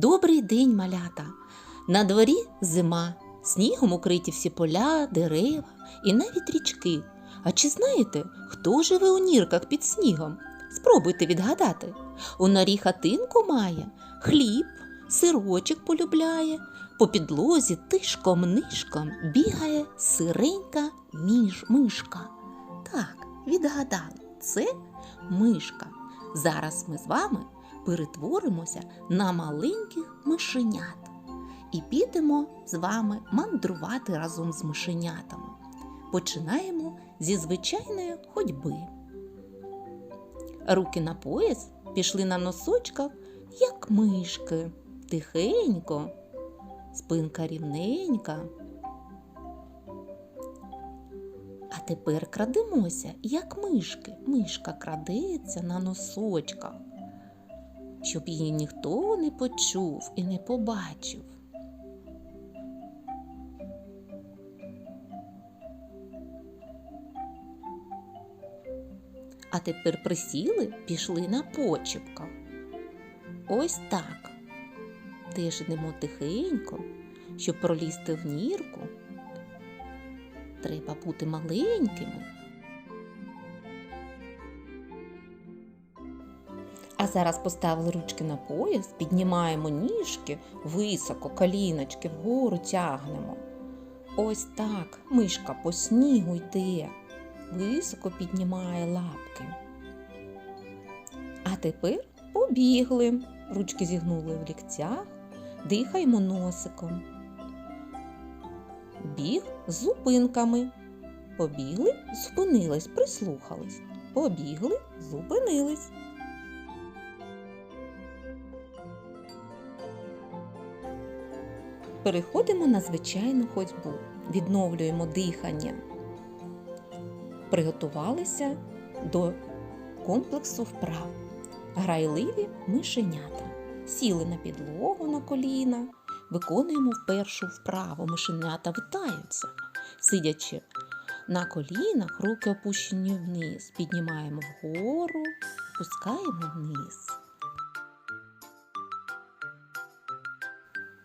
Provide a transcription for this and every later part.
Добрий день, малята! На дворі зима, снігом укриті всі поля, дерева і навіть річки. А чи знаєте, хто живе у нірках під снігом? Спробуйте відгадати. У норі хатинку має, хліб, сирочок полюбляє, по підлозі тишком-нишком бігає сиренька між мишка. Так, відгадали, це мишка. Зараз ми з вами перетворимося на маленьких мишенят і підемо з вами мандрувати разом з мишенятами. Починаємо зі звичайної ходьби. Руки на пояс пішли на носочках, як мишки, тихенько, спинка рівненька. А тепер крадемося, як мишки. Мишка крадеться на носочках, щоб її ніхто не почув і не побачив. А тепер присіли, пішли на почепках. Ось так. Теж тихенько, щоб пролізти в нірку. Треба бути маленькими. Зараз поставили ручки на пояс, піднімаємо ніжки високо, коліночки вгору тягнемо. Ось так мишка по снігу йде, високо піднімає лапки. А тепер побігли. Ручки зігнули в ліктях, дихаємо носиком. Біг з зупинками. Побігли, зупинились, прислухались. Побігли, зупинились. Переходимо на звичайну ходьбу. Відновлюємо дихання. Приготувалися до комплексу вправ. Грайливі мишенята. Сіли на підлогу на коліна. Виконуємо першу вправу. Мишенята витаються. Сидячи на колінах, руки опущені вниз. Піднімаємо вгору, опускаємо вниз.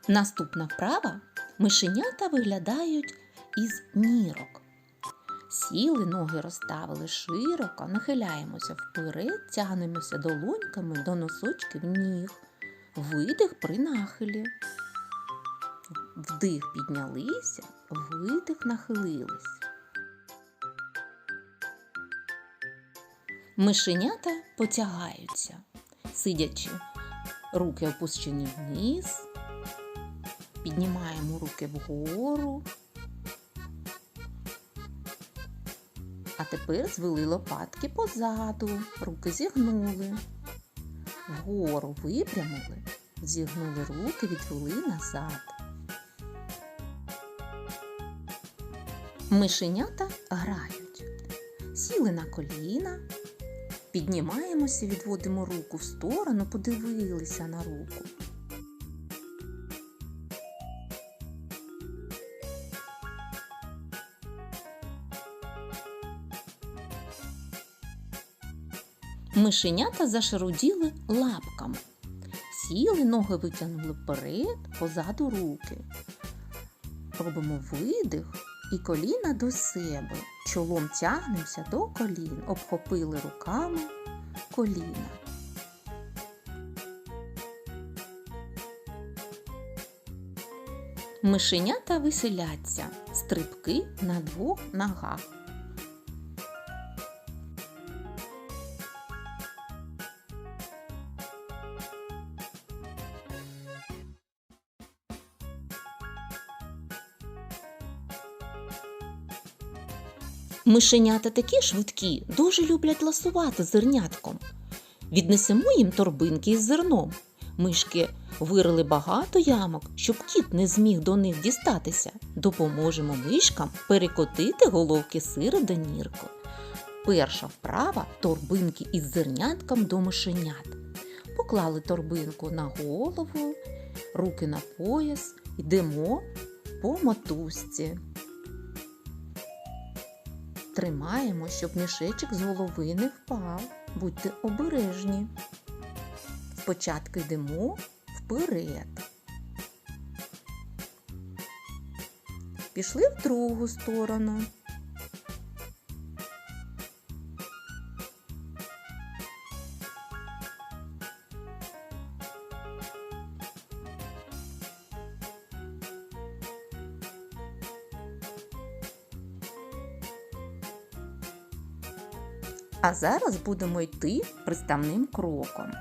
Наступна вправа мишенята виглядають із нірок. Сіли, ноги розставили широко, нахиляємося вперед, тягнемося долоньками до носочків ніг. Видих при нахилі. Вдих піднялися, видих нахилились. Мишенята потягаються, сидячи, руки опущені вниз, піднімаємо руки вгору. А тепер звели лопатки позаду, руки зігнули, вгору випрямили, зігнули руки, відвели назад. Мишенята грають. Сіли на коліна, піднімаємося, відводимо руку в сторону, подивилися на руку. Мишенята зашаруділи лапками. Сіли, ноги витягнули вперед, позаду руки. Робимо видих і коліна до себе. Чолом тягнемося до колін, обхопили руками коліна. Мишенята веселяться, стрибки на двох ногах. Мишенята такі швидкі, дуже люблять ласувати зернятком. Віднесемо їм торбинки із зерном. Мишки вирили багато ямок, щоб кіт не зміг до них дістатися. Допоможемо мишкам перекотити головки сира до нірку. Перша вправа торбинки із зернятком до мишенят. Поклали торбинку на голову, руки на пояс, йдемо по мотузці. Тримаємо, щоб мішечок з голови не впав. Будьте обережні. Спочатку йдемо вперед. Пішли в другу сторону. А зараз будемо йти приставним кроком.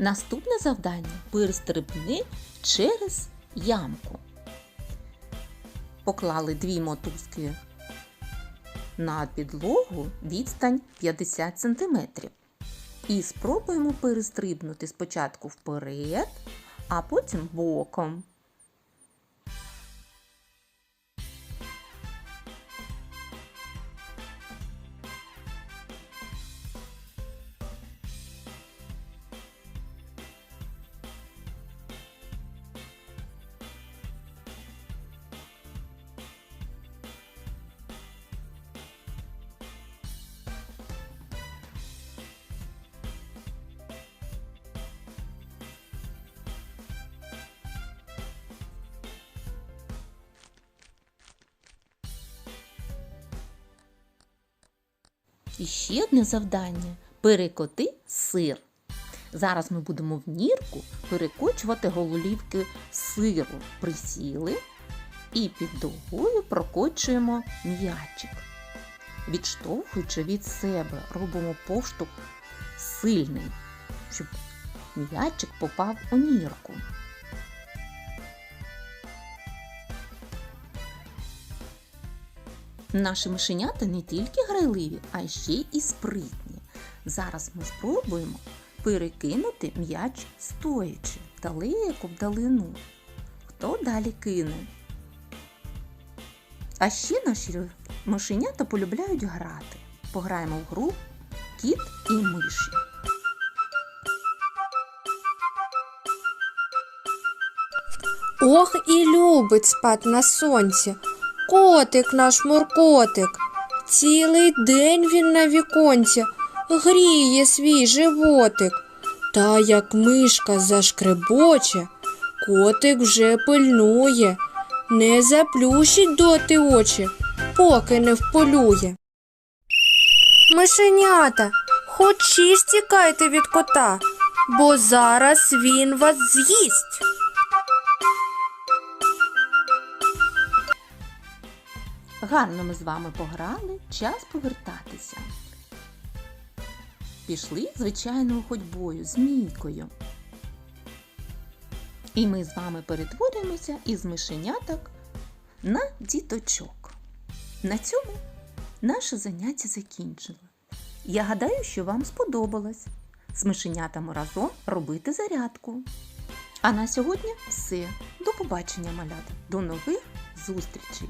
Наступне завдання перестрибни через ямку. Поклали дві мотузки на підлогу відстань 50 см. І спробуємо перестрибнути спочатку вперед, а потім боком. І ще одне завдання перекоти сир. Зараз ми будемо в нірку перекочувати гололівки сиру. Присіли і під дугою прокочуємо м'ячик. Відштовхуючи від себе, робимо поштовх сильний, щоб м'ячик попав у нірку. Наші мишенята не тільки грайливі, а ще й спритні. Зараз ми спробуємо перекинути м'яч стоячи далеко вдалину. Хто далі кине? А ще наші мишенята полюбляють грати. Пограємо в гру кіт і миші. Ох і любить спать на сонці. Котик наш муркотик. Цілий день він на віконці гріє свій животик. Та як мишка зашкребоче, котик вже пильнує, не заплющить доти очі, поки не вполює. Мишенята, хочеш тікайте від кота, бо зараз він вас з'їсть. Гарно ми з вами пограли, час повертатися. Пішли звичайною ходьбою, змійкою. І ми з вами перетворюємося із мишеняток на діточок. На цьому наше заняття закінчило. Я гадаю, що вам сподобалось з мишенятами разом робити зарядку. А на сьогодні все. До побачення, малята. До нових зустрічей!